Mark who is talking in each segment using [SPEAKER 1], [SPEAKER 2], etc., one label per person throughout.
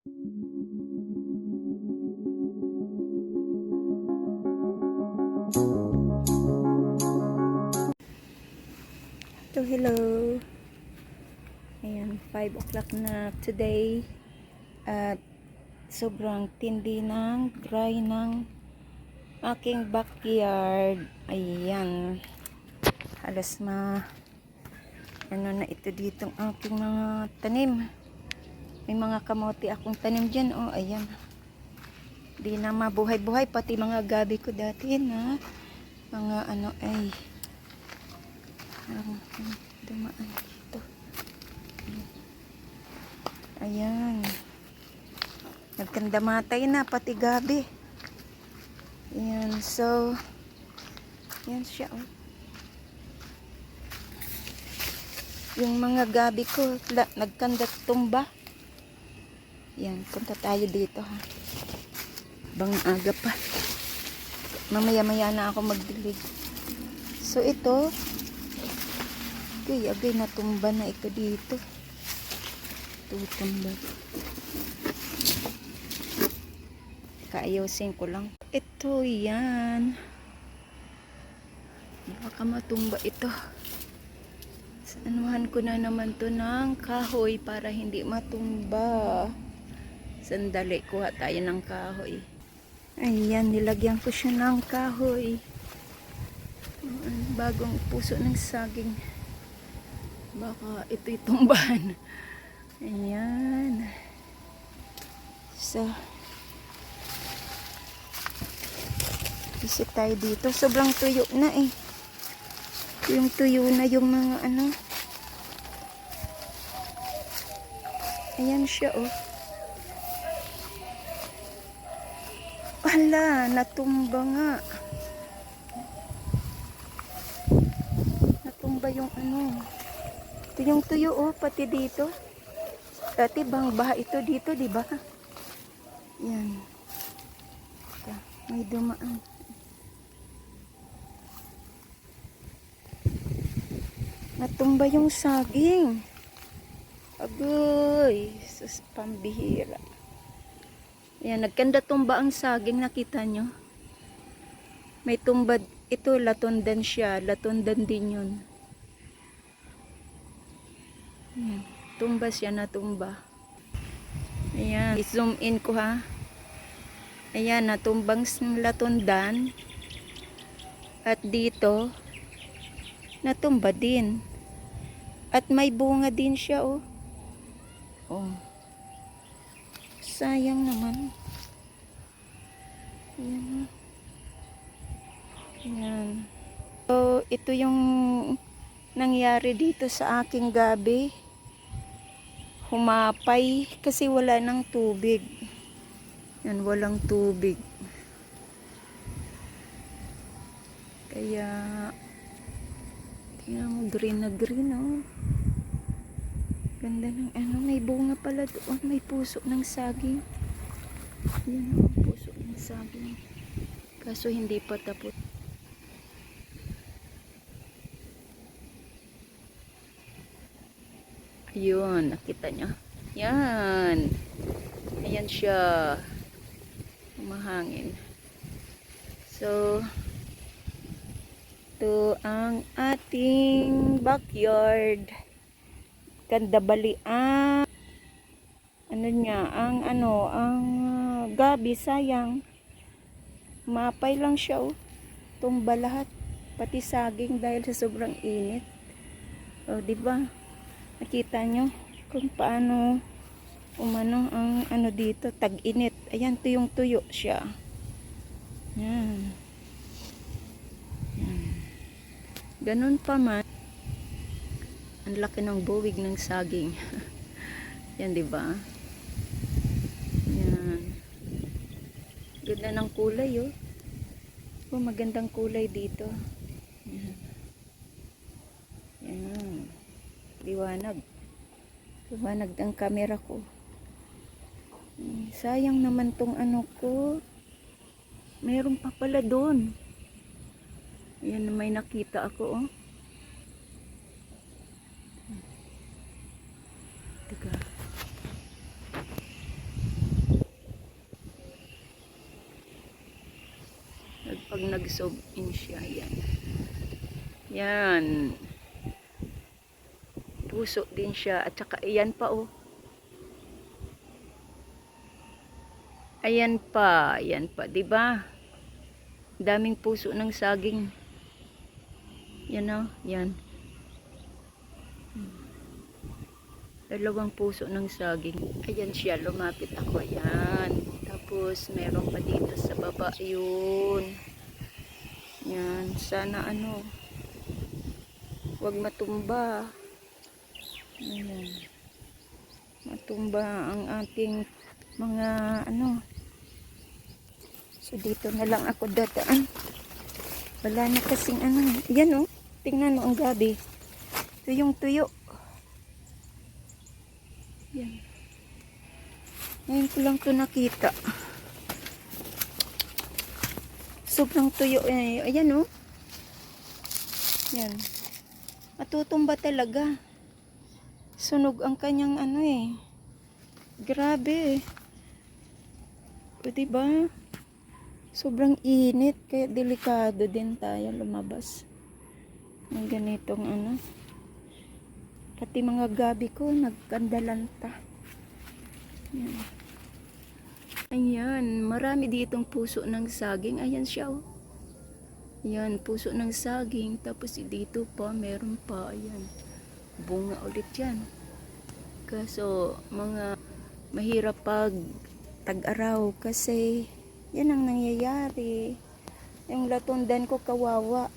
[SPEAKER 1] So, hello. Ayan, 5 o'clock na today. At sobrang tindi ng dry ng aking backyard. Ayan. Halos ma ano na ito dito ang aking mga tanim. May mga kamote akong tanim dyan. Oh, ayan. Di na mabuhay-buhay. Pati mga gabi ko dati na mga ano ay hmm, dumaan dito. Ayan. Nagkandamatay na, pati gabi. Ayan, so, yan siya, oh. Yung mga gabi ko, nagkandat tumba. Yan, punta tayo dito, ha. Bang aga pa. Mamaya-maya na ako magdilig. So, ito, Agay, agay, natumba na ito dito. Tutumba. Kaayusin ko lang. Ito, yan. Baka matumba ito. Sanuhan ko na naman to ng kahoy para hindi matumba. Sandali, kuha tayo ng kahoy. Ayan, nilagyan ko siya ng kahoy. Bagong puso ng saging. Baka ito'y tumbahan. Ayan. So visit tayo dito. Sobrang tuyo na eh. Yung tuyo na yung mga ano. Ayan siya oh Ala, natumba nga. Natumba yung ano. Ito yung tuyo oh, pati dito. Dati bang baha ito dito, di ba? Yan. Ito, may dumaan. Natumba yung saging. Agoy, sus pambihira. Yan, nagkanda tumba ang saging, nakita nyo? May tumbad, ito latundan siya, latundan din yun. Ayan. Tumba siya na tumba. Ayan. I-zoom in ko ha. Ayan. Natumbang latundan. At dito. Natumba din. At may bunga din siya oh. Oh. Sayang naman. Ayan. Ayan. So, ito yung nangyari dito sa aking gabi humapay kasi wala ng tubig yan walang tubig kaya tingnan mo green na green oh ganda ng ano may bunga pala doon may puso ng saging yan oh puso ng saging kaso hindi pa tapos Ayun, nakita nyo. Yan. Ayan siya. Umahangin. So, ito ang ating backyard. Ganda balian. Ano niya, ang ano, ang uh, gabi, sayang. Mapay lang siya, oh. Tumba lahat. Pati saging dahil sa sobrang init. Oh, di ba? Nakita nyo kung paano umano ang ano dito, tag-init. Ayan, tuyong tuyo siya. Yan. Ganun pa man. Ang laki ng buwig ng saging. Yan, di ba? Yan. Ganda ng kulay, oh. Oh, magandang kulay dito. Yan. Yan liwanag liwanag ang camera ko sayang naman tong ano ko meron pa pala doon yan may nakita ako oh Teka. At pag nag-sob in siya, yan. Yan. Puso din siya. At saka, yan pa oh. Ayan pa, ayan pa, 'di ba? Daming puso ng saging. Yan oh, yan. Dalawang puso ng saging. Ayan siya, lumapit ako. Ayan. Tapos, meron pa dito sa baba. Yun. Yan. Sana ano, wag matumba. Ayan. Matumba ang ating mga ano. So, dito na lang ako dataan. Wala na kasing ano. Yan oh. Tingnan mo ang gabi. Tuyong tuyo. Yan. Ngayon ko lang to nakita. Sobrang tuyo. eh. Ayan oh. Yan. Matutumba talaga. Sunog ang kanyang ano eh. Grabe. O diba? Sobrang init. Kaya delikado din tayo lumabas. Ng ganitong ano. Pati mga gabi ko, nagkandalanta. Yan. Ayan, marami ditong puso ng saging. Ayan siya, oh. Ayan, puso ng saging. Tapos dito pa, meron pa. Ayan, bunga ulit yan. Kaso, mga mahirap pag tag-araw kasi yan ang nangyayari. Yung latundan ko kawawa.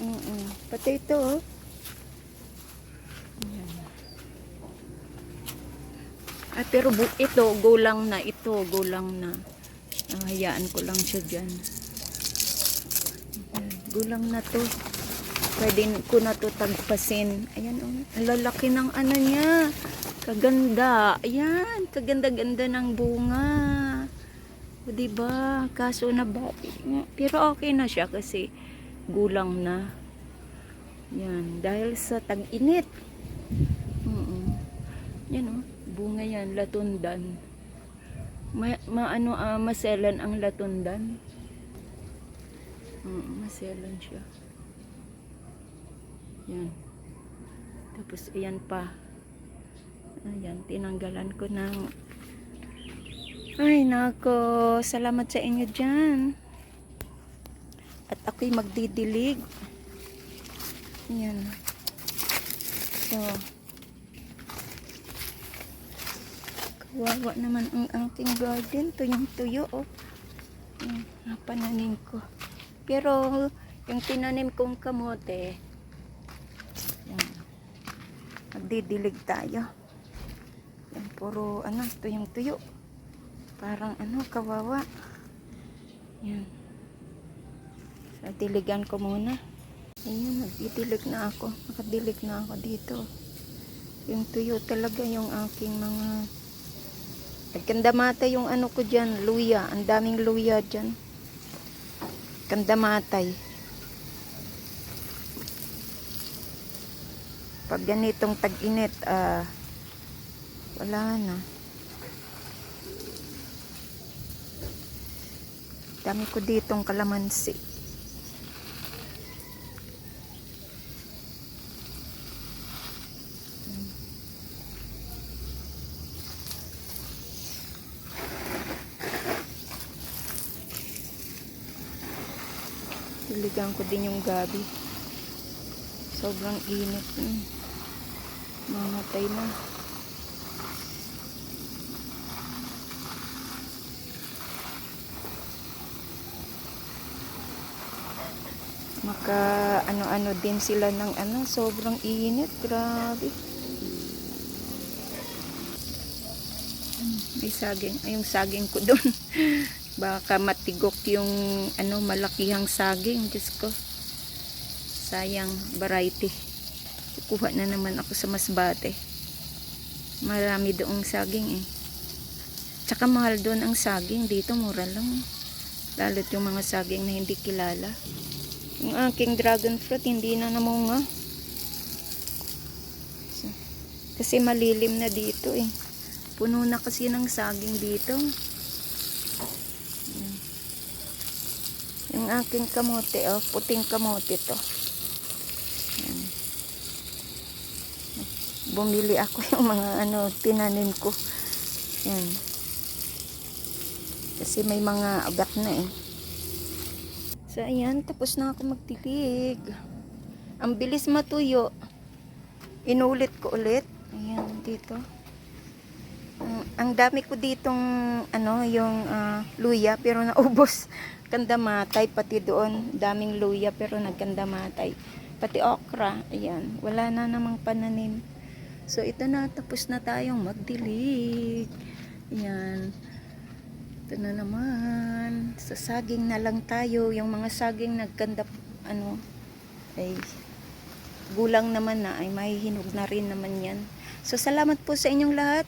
[SPEAKER 1] Mm Pati ito, oh. Ah, pero ito, gulang na ito, gulang na. Ah, hayaan ko lang siya dyan. Ayan, Gulang na to. Pwede ko na to tagpasin. Ayan, oh. Lalaki ng ano niya. Kaganda. Ayan, kaganda-ganda ng bunga. O, diba? Kaso na nga. Pero okay na siya kasi gulang na. Yan, dahil sa tag-init. Mm Yan oh, bunga yan, latundan. Ma, maano, ah, maselan ang latundan. Mm, maselan siya. Yan. Tapos ayan pa. Ayan, tinanggalan ko ng ay, nako. Salamat sa inyo dyan. At ako'y magdidilig. Ayan. So, kawawa naman ang aking garden. Tuyong-tuyo, oh. Ayan, napananim ko. Pero, yung tinanim kong kamote, yan. Magdidilig tayo. Yan, puro, ano, tuyong-tuyo. Parang, ano, kawawa. Yan. So, diligan ko muna. Ayun, nagdidilig na ako. Nakadilig na ako dito. Yung tuyo talaga yung aking mga... Nagkandamatay yung ano ko dyan, luya. Ang daming luya dyan. Kandamatay. Pag ganitong tag-init, ah, wala na. Dami ko ditong kalamansi. Diligan ko din yung gabi. Sobrang init. Mm. Mamatay na. Maka ano-ano din sila ng ano, sobrang init. Grabe. May saging. Ay, yung saging ko doon. Baka matigok yung ano, malakihang saging. Diyos ko. Sayang variety. Kukuha na naman ako sa masbate. Marami doong saging eh. Tsaka mahal doon ang saging. Dito mura lang. Lalo't yung mga saging na hindi kilala. Yung aking dragon fruit hindi na namunga. Kasi malilim na dito eh. Puno na kasi ng saging dito. Yung aking kamote, oh, puting kamote to. Yan. Bumili ako yung mga ano, tinanim ko. Yan. Kasi may mga agat na eh. So, ayan, tapos na ako magtilig. Ang bilis matuyo. Inulit ko ulit. Ayan, dito. Ang, ang dami ko ditong, ano, yung ah, luya, pero naubos. Kandamatay, pati doon. Daming luya, pero nagkandamatay. Pati okra, ayan. Wala na namang pananim. So, ito na, tapos na tayong magdilig. Ayan. Ito na naman. Sa saging na lang tayo. Yung mga saging nagkanda, ano, ay gulang naman na ay mahihinog na rin naman yan. So salamat po sa inyong lahat.